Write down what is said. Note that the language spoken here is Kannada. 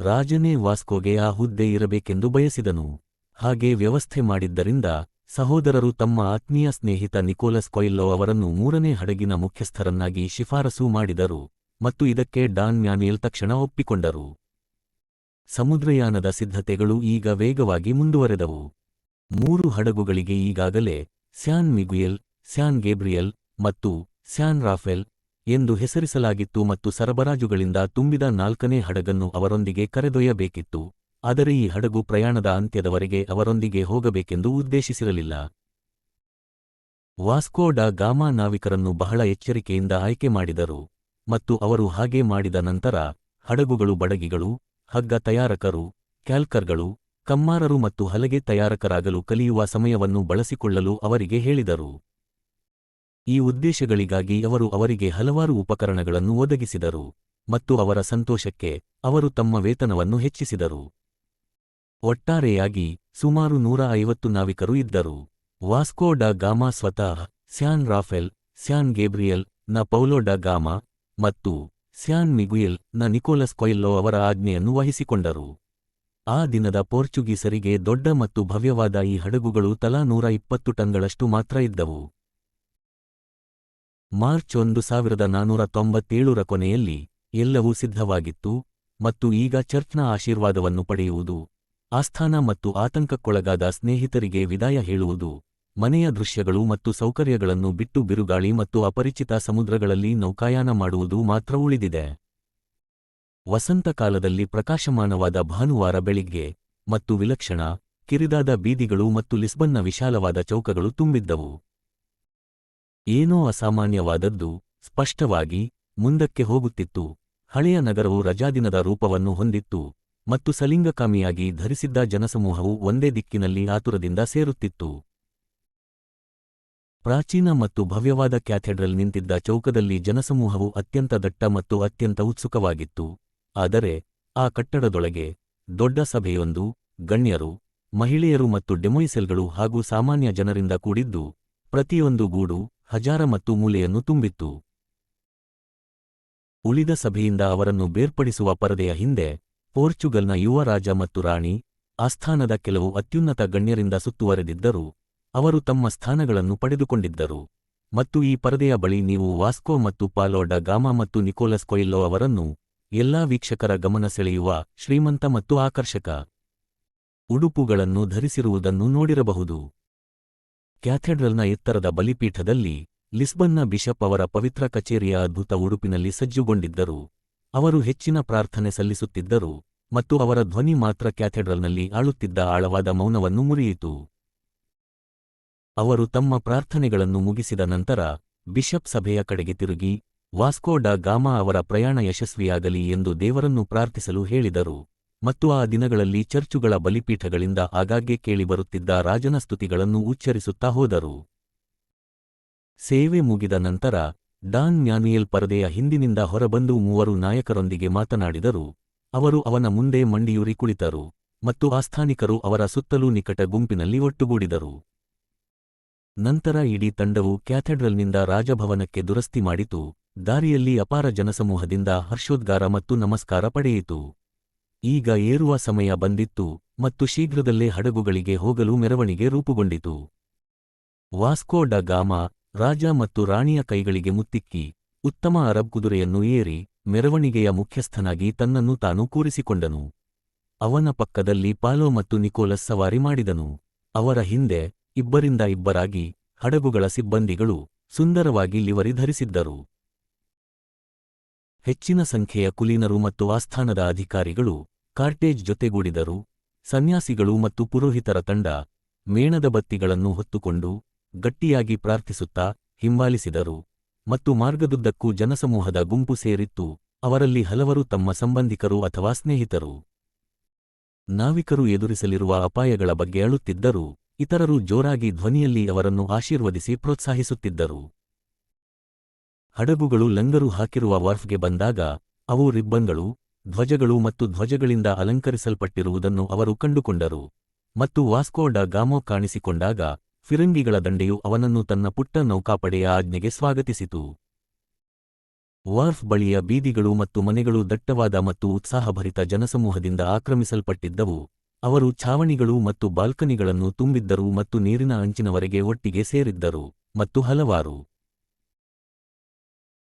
ರಾಜನೇ ವಾಸ್ಕೋಗೆ ಆ ಹುದ್ದೆ ಇರಬೇಕೆಂದು ಬಯಸಿದನು. ಹಾಗೆ ವ್ಯವಸ್ಥೆ ಮಾಡಿದ್ದರಿಂದ ಸಹೋದರರು ತಮ್ಮ ಆತ್ಮೀಯ ಸ್ನೇಹಿತ ನಿಕೋಲಸ್ ಕೊಯ್ಲೋ ಅವರನ್ನು ಮೂರನೇ ಹಡಗಿನ ಮುಖ್ಯಸ್ಥರನ್ನಾಗಿ ಶಿಫಾರಸು ಮಾಡಿದರು ಮತ್ತು ಇದಕ್ಕೆ ಡಾನ್ ಮ್ಯಾನಿಯಲ್ ತಕ್ಷಣ ಒಪ್ಪಿಕೊಂಡರು. ಸಮುದ್ರಯಾನದ ಸಿದ್ಧತೆಗಳು ಈಗ ವೇಗವಾಗಿ ಮುಂದುವರೆದವು. ಮೂರು ಹಡಗುಗಳಿಗೆ ಈಗಾಗಲೇ ಸ್ಯಾನ್ ಮಿಗುಯೆಲ್, ಸ್ಯಾನ್ ಗೇಬ್ರಿಯಲ್ ಮತ್ತು ಸ್ಯಾನ್ ರಾಫೆಲ್ ಎಂದು ಹೆಸರಿಸಲಾಗಿತ್ತು ಮತ್ತು ಸರಬರಾಜುಗಳಿಂದ ತುಂಬಿದ ನಾಲ್ಕನೇ ಹಡಗನ್ನು ಅವರೊಂದಿಗೆ ಕರೆದೊಯ್ಯಬೇಕಿತ್ತು. ಆದರೆ ಈ ಹಡಗು ಪ್ರಯಾಣದ ಅಂತ್ಯದವರೆಗೆ ಅವರೊಂದಿಗೆ ಹೋಗಬೇಕೆಂದು ಉದ್ದೇಶಿಸಿರಲಿಲ್ಲ. ವಾಸ್ಕೋ ಡಾ ಗಾಮಾ ನಾವಿಕರನ್ನು ಬಹಳ ಎಚ್ಚರಿಕೆಯಿಂದ ಆಯ್ಕೆ ಮಾಡಿದರು. ಮತ್ತು ಅವರು ಹಾಗೆ ಮಾಡಿದ ನಂತರ, ಹಡಗುಗಳು ಬಡಗಿಗಳು, ಹಗ್ಗ ತಯಾರಕರು, ಕ್ಯಾಲ್ಕರ್ಗಳು, ಕಮ್ಮಾರರು ಮತ್ತು ಹಲಗೆ ತಯಾರಕರಾಗಲು ಕಲಿಯುವ ಸಮಯವನ್ನು ಬಳಸಿಕೊಳ್ಳಲು ಅವರಿಗೆ ಹೇಳಿದರು. ಈ ಉದ್ದೇಶಗಳಿಗಾಗಿ ಅವರು ಅವರಿಗೆ ಹಲವಾರು ಉಪಕರಣಗಳನ್ನು ಒದಗಿಸಿದರು ಮತ್ತು ಅವರ ಸಂತೋಷಕ್ಕೆ ಅವರು ತಮ್ಮ ವೇತನವನ್ನು ಹೆಚ್ಚಿಸಿದರು. ಒಟ್ಟಾರೆಯಾಗಿ ಸುಮಾರು ನೂರ ಐವತ್ತು ನಾವಿಕರು ಇದ್ದರು. ವಾಸ್ಕೋ ಡ ಗಾಮಾ ಸ್ವತಃ ಸ್ಯಾನ್ ರಾಫೆಲ್, ಸ್ಯಾನ್ ಗೇಬ್ರಿಯಲ್ನ ಪೌಲೋ ಡಾ ಗಾಮಾ ಮತ್ತು ಸ್ಯಾನ್ ಮಿಗುಯೆಲ್ನ ನಿಕೋಲಸ್ ಕೊಯ್ಲೋ ಅವರ ಆಜ್ಞೆಯನ್ನು ವಹಿಸಿಕೊಂಡರು. ಆ ದಿನದ ಪೋರ್ಚುಗೀಸರಿಗೆ ದೊಡ್ಡ ಮತ್ತು ಭವ್ಯವಾದ ಈ ಹಡಗುಗಳು ತಲಾ ನೂರ ಇಪ್ಪತ್ತು ಟನ್ಗಳಷ್ಟು ಮಾತ್ರ ಇದ್ದವು. ಮಾರ್ಚ್ ಒಂದು ಸಾವಿರದ ನಾನೂರ ತೊಂಬತ್ತೇಳರ ಕೊನೆಯಲ್ಲಿ ಎಲ್ಲವೂ ಸಿದ್ಧವಾಗಿತ್ತು ಮತ್ತು ಈಗ ಚರ್ಚ್ನ ಆಶೀರ್ವಾದವನ್ನು ಪಡೆಯುವುದು, ಆಸ್ಥಾನ ಮತ್ತು ಆತಂಕಕ್ಕೊಳಗಾದ ಸ್ನೇಹಿತರಿಗೆ ವಿದಾಯ ಹೇಳುವುದು, ಮನೆಯ ದೃಶ್ಯಗಳು ಮತ್ತು ಸೌಕರ್ಯಗಳನ್ನು ಬಿಟ್ಟು ಬಿರುಗಾಳಿ ಮತ್ತು ಅಪರಿಚಿತ ಸಮುದ್ರಗಳಲ್ಲಿ ನೌಕಾಯಾನ ಮಾಡುವುದು ಮಾತ್ರ ಉಳಿದಿದೆ. ವಸಂತಕಾಲದಲ್ಲಿ ಪ್ರಕಾಶಮಾನವಾದ ಭಾನುವಾರ ಬೆಳಿಗ್ಗೆ ಮತ್ತು ವಿಲಕ್ಷಣ ಕಿರಿದಾದ ಬೀದಿಗಳು ಮತ್ತು ಲಿಸ್ಬನ್ನ ವಿಶಾಲವಾದ ಚೌಕಗಳು ತುಂಬಿದ್ದವು. ಏನೋ ಅಸಾಮಾನ್ಯವಾದದ್ದು ಸ್ಪಷ್ಟವಾಗಿ ಮುಂದಕ್ಕೆ ಹೋಗುತ್ತಿತ್ತು. ಹಳೆಯ ನಗರವು ರಜಾದಿನದ ರೂಪವನ್ನು ಹೊಂದಿತ್ತು ಮತ್ತು ಸಲಿಂಗಕಾಮಿಯಾಗಿ ಧರಿಸಿದ್ದ ಜನಸಮೂಹವು ಒಂದೇ ದಿಕ್ಕಿನಲ್ಲಿ ಆತುರದಿಂದ ಸೇರುತ್ತಿತ್ತು. ಪ್ರಾಚೀನ ಮತ್ತು ಭವ್ಯವಾದ ಕ್ಯಾಥೆಡ್ರಲ್ ನಿಂತಿದ್ದ ಚೌಕದಲ್ಲಿ ಜನಸಮೂಹವು ಅತ್ಯಂತ ದಟ್ಟ ಮತ್ತು ಅತ್ಯಂತ ಉತ್ಸುಕವಾಗಿತ್ತು. ಆದರೆ ಆ ಕಟ್ಟಡದೊಳಗೆ ದೊಡ್ಡ ಸಭೆಯೊಂದು, ಗಣ್ಯರು, ಮಹಿಳೆಯರು ಮತ್ತು ಡೆಮೊಯಿಸೆಲ್ಗಳು ಹಾಗೂ ಸಾಮಾನ್ಯ ಜನರಿಂದ ಕೂಡಿದ್ದು ಪ್ರತಿಯೊಂದು ಗೂಡು ಹಜಾರ ಮತ್ತು ಮೂಲೆಯನ್ನು ತುಂಬಿತ್ತು. ಉಳಿದ ಸಭೆಯಿಂದ ಅವರನ್ನು ಬೇರ್ಪಡಿಸುವ ಪರದೆಯ ಹಿಂದೆ ಪೋರ್ಚುಗಲ್ನ ಯುವ ರಾಜ ಮತ್ತು ರಾಣಿ, ಆಸ್ಥಾನದ ಕೆಲವು ಅತ್ಯುನ್ನತ ಗಣ್ಯರಿಂದ ಸುತ್ತುವರೆದಿದ್ದರು. ಅವರು ತಮ್ಮ ಸ್ಥಾನಗಳನ್ನು ಪಡೆದುಕೊಂಡಿದ್ದರು. ಮತ್ತು ಈ ಪರದೆಯ ಬಳಿ ನೀವು ವಾಸ್ಕೋ ಮತ್ತು ಪಾಲೋಡ ಗಾಮಾ ಮತ್ತು ನಿಕೋಲಸ್ ಕೊಯಿಲ್ಲೋ ಅವರನ್ನು ಎಲ್ಲಾ ವೀಕ್ಷಕರ ಗಮನ ಸೆಳೆಯುವ ಶ್ರೀಮಂತ ಮತ್ತು ಆಕರ್ಷಕ ಉಡುಪುಗಳನ್ನು ಧರಿಸಿರುವುದನ್ನು ನೋಡಿರಬಹುದು. ಕ್ಯಾಥೆಡ್ರಲ್ನ ಎತ್ತರದ ಬಲಿಪೀಠದಲ್ಲಿ ಲಿಸ್ಬನ್ನ ಬಿಷಪ್ ಅವರ ಪವಿತ್ರ ಕಚೇರಿಯ ಅದ್ಭುತ ಉಡುಪಿನಲ್ಲಿ ಸಜ್ಜುಗೊಂಡಿದ್ದರು. ಅವರು ಹೆಚ್ಚಿನ ಪ್ರಾರ್ಥನೆ ಸಲ್ಲಿಸುತ್ತಿದ್ದರು ಮತ್ತು ಅವರ ಧ್ವನಿ ಮಾತ್ರ ಕ್ಯಾಥೆಡ್ರಲ್ನಲ್ಲಿ ಆಳುತ್ತಿದ್ದ ಆಳವಾದ ಮೌನವನ್ನು ಮುರಿಯಿತು. ಅವರು ತಮ್ಮ ಪ್ರಾರ್ಥನೆಗಳನ್ನು ಮುಗಿಸಿದ ನಂತರ ಬಿಷಪ್ ಸಭೆಯ ಕಡೆಗೆ ತಿರುಗಿ, ವಾಸ್ಕೋ ಡಾ ಗಾಮಾ ಅವರ ಪ್ರಯಾಣ ಯಶಸ್ವಿಯಾಗಲಿ ಎಂದು ದೇವರನ್ನು ಪ್ರಾರ್ಥಿಸಲು ಹೇಳಿದರು. ಮತ್ತು ಆ ದಿನಗಳಲ್ಲಿ ಚರ್ಚುಗಳ ಬಲಿಪೀಠಗಳಿಂದ ಆಗಾಗ್ಗೆ ಕೇಳಿಬರುತ್ತಿದ್ದ ರಾಜನ ಸ್ತುತಿಗಳನ್ನು ಉಚ್ಚರಿಸುತ್ತಾ ಹೋದರು. ಸೇವೆ ಮುಗಿದ ನಂತರ ಡಾನ್ ನ್ಯಾನಿಯಲ್ ಪರದೆಯ ಹಿಂದಿನಿಂದ ಹೊರಬಂದು ಮೂವರು ನಾಯಕರೊಂದಿಗೆ ಮಾತನಾಡಿದರು. ಅವರು ಅವನ ಮುಂದೆ ಮಂಡಿಯೂರಿ ಕುಳಿತರು ಮತ್ತು ಆಸ್ಥಾನಿಕರು ಅವರ ಸುತ್ತಲೂ ನಿಕಟ ಗುಂಪಿನಲ್ಲಿ ಒಟ್ಟುಗೂಡಿದರು. ನಂತರ ಇಡೀ ತಂಡವು ಕ್ಯಾಥೆಡ್ರಲ್ನಿಂದ ರಾಜಭವನಕ್ಕೆ ದುರಸ್ತಿ ಮಾಡಿತು. ದಾರಿಯಲ್ಲಿ ಅಪಾರ ಜನಸಮೂಹದಿಂದ ಹರ್ಷೋದ್ಗಾರ ಮತ್ತು ನಮಸ್ಕಾರ ಪಡೆಯಿತು. ಈಗ ಏರುವ ಸಮಯ ಬಂದಿತ್ತು ಮತ್ತು ಶೀಘ್ರದಲ್ಲೇ ಹಡಗುಗಳಿಗೆ ಹೋಗಲು ಮೆರವಣಿಗೆ ರೂಪುಗೊಂಡಿತು. ವಾಸ್ಕೋ ಡ ಗಾಮಾ ರಾಜ ಮತ್ತು ರಾಣಿಯ ಕೈಗಳಿಗೆ ಮುತ್ತಿಕ್ಕಿ, ಉತ್ತಮ ಅರಬ್ ಕುದುರೆಯನ್ನು ಏರಿ ಮೆರವಣಿಗೆಯ ಮುಖ್ಯಸ್ಥನಾಗಿ ತನ್ನನ್ನು ತಾನು ಕೂರಿಸಿಕೊಂಡನು. ಅವನ ಪಕ್ಕದಲ್ಲಿ ಪಾಲೋ ಮತ್ತು ನಿಕೋಲಸ್ ಸವಾರಿ ಮಾಡಿದನು. ಅವರ ಹಿಂದೆ ಇಬ್ಬರಿಂದ ಇಬ್ಬರಾಗಿ ಹಡಗುಗಳ ಸಿಬ್ಬಂದಿಗಳು ಸುಂದರವಾಗಿ ಲಿವರಿ ಧರಿಸಿದ್ದರು. ಹೆಚ್ಚಿನ ಸಂಖ್ಯೆಯ ಕುಲೀನರು ಮತ್ತು ಆಸ್ಥಾನದ ಅಧಿಕಾರಿಗಳು ಕಾರ್ಟೇಜ್ ಜೊತೆಗೂಡಿದರು. ಸನ್ಯಾಸಿಗಳು ಮತ್ತು ಪುರೋಹಿತರ ತಂಡ ಮೇಣದ ಬತ್ತಿಗಳನ್ನು ಹೊತ್ತುಕೊಂಡು ಗಟ್ಟಿಯಾಗಿ ಪ್ರಾರ್ಥಿಸುತ್ತಾ ಹಿಂಬಾಲಿಸಿದರು ಮತ್ತು ಮಾರ್ಗದುದ್ದಕ್ಕೂ ಜನಸಮೂಹದ ಗುಂಪು ಸೇರಿತ್ತು. ಅವರಲ್ಲಿ ಹಲವರು ತಮ್ಮ ಸಂಬಂಧಿಕರು ಅಥವಾ ಸ್ನೇಹಿತರು. ನಾವಿಕರು ಎದುರಿಸಲಿರುವ ಅಪಾಯಗಳ ಬಗ್ಗೆ ಅಳುತ್ತಿದ್ದರು. ಇತರರು ಜೋರಾಗಿ ಧ್ವನಿಯಲ್ಲಿ ಅವರನ್ನು ಆಶೀರ್ವದಿಸಿ ಪ್ರೋತ್ಸಾಹಿಸುತ್ತಿದ್ದರು. ಹಡಗುಗಳು ಲಂಗರು ಹಾಕಿರುವ ವಾರ್ಫ್ಗೆ ಬಂದಾಗ, ಅವು ರಿಬ್ಬನ್ಗಳು, ಧ್ವಜಗಳು ಮತ್ತು ಧ್ವಜಗಳಿಂದ ಅಲಂಕರಿಸಲ್ಪಟ್ಟಿರುವುದನ್ನು ಅವರು ಕಂಡುಕೊಂಡರು. ಮತ್ತು ವಾಸ್ಕೋಡ ಗಾಮೋ ಕಾಣಿಸಿಕೊಂಡಾಗ, ಫಿರಂಗಿಗಳ ದಂಡೆಯು ಅವನನ್ನು ತನ್ನ ಪುಟ್ಟ ನೌಕಾಪಡೆಯ ಆಜ್ಞೆಗೆ ಸ್ವಾಗತಿಸಿತು. ವಾರ್ಫ್ ಬಳಿಯ ಬೀದಿಗಳು ಮತ್ತು ಮನೆಗಳು ದಟ್ಟವಾದ ಮತ್ತು ಉತ್ಸಾಹಭರಿತ ಜನಸಮೂಹದಿಂದ ಆಕ್ರಮಿಸಲ್ಪಟ್ಟಿದ್ದವು. ಅವರು ಛಾವಣಿಗಳು ಮತ್ತು ಬಾಲ್ಕನಿಗಳನ್ನು ತುಂಬಿದ್ದರು ಮತ್ತು ನೀರಿನ ಅಂಚಿನವರೆಗೆ ಒಟ್ಟಿಗೆ ಸೇರಿದ್ದರು ಮತ್ತು ಹಲವಾರು